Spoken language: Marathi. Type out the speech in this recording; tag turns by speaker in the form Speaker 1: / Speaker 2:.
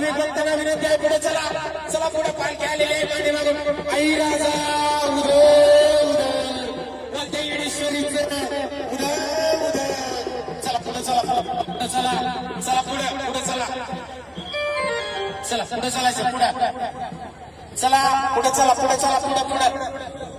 Speaker 1: आम्ही भक्तांना विनंती आहे पुढे चला. चला पुढे पालखी आलेली आहे पाठीमागून. आई राजा उदय उदय. वद्य उदय उदय. चला पुढे चला पुढे चला. चला पुढे पुढे चला. चला पुढे चलायचं पुढे. चला पुढे चला पुढे चला पुढे पुढे.